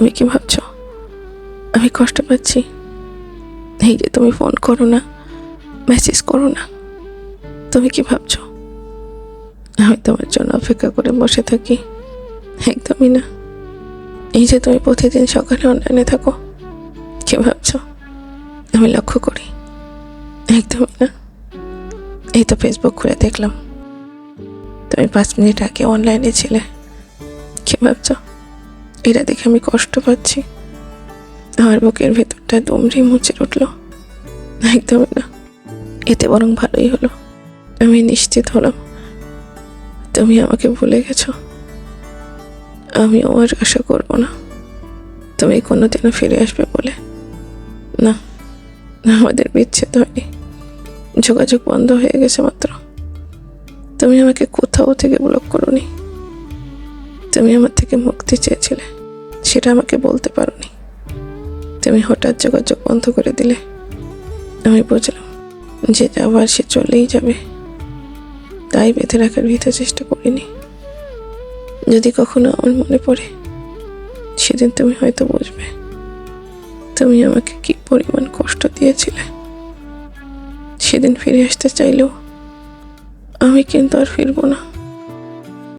তুমি কি ভাবছ? আমি কষ্ট পাচ্ছি। এই যে তুমি ফোন করো না, মেসেজ করো না। তুমি কি ভাবছ? আমি তোমার জন্য অপেক্ষা করে বসে থাকি। একদমই না। এই যে তুমি প্রতিদিন সকালে অনলাইনে থাকো, কি ভাবছ? আমি লক্ষ্য করি। একদমই না। এই তো ফেসবুক খুলে দেখলাম। তুমি পাঁচ মিনিট আগে অনলাইনে ছিলে, কি ভাবছ? এটা দেখে আমি কষ্ট পাচ্ছি। আমার বুকের ভেতরটা দুমড়ি মুচে উঠল। একদমই না। এতে বরং ভালোই হলো। আমি নিশ্চিত হলাম। তুমি আমাকে ভুলে গেছো। আমি আমার আশা করব না। তুমি কোনোদিনও ফিরে আসবে বলে। না না আমাদের বিচ্ছেদ হয়নি। যোগাযোগ বন্ধ হয়ে গেছে মাত্র। তুমি আমাকে কোথাও থেকে ব্লক করোনি। তুমি আমার থেকে মুক্তি চেয়েছিলে, সেটা আমাকে বলতে পারোনি। তুমি হঠাৎ যোগাযোগ বন্ধ করে দিলে। আমি বুঝলাম যে যাবার সে চলেই যাবে। তাই বেঁধে রাখার ভিতর চেষ্টা করিনি। যদি কখনো আমার মনে পড়ে, সেদিন তুমি হয়তো বুঝবে তুমি আমাকে কি পরিমাণ কষ্ট দিয়েছিলে। সেদিন ফিরে আসতে চাইলেও আমি কিন্তু আর ফিরবো না।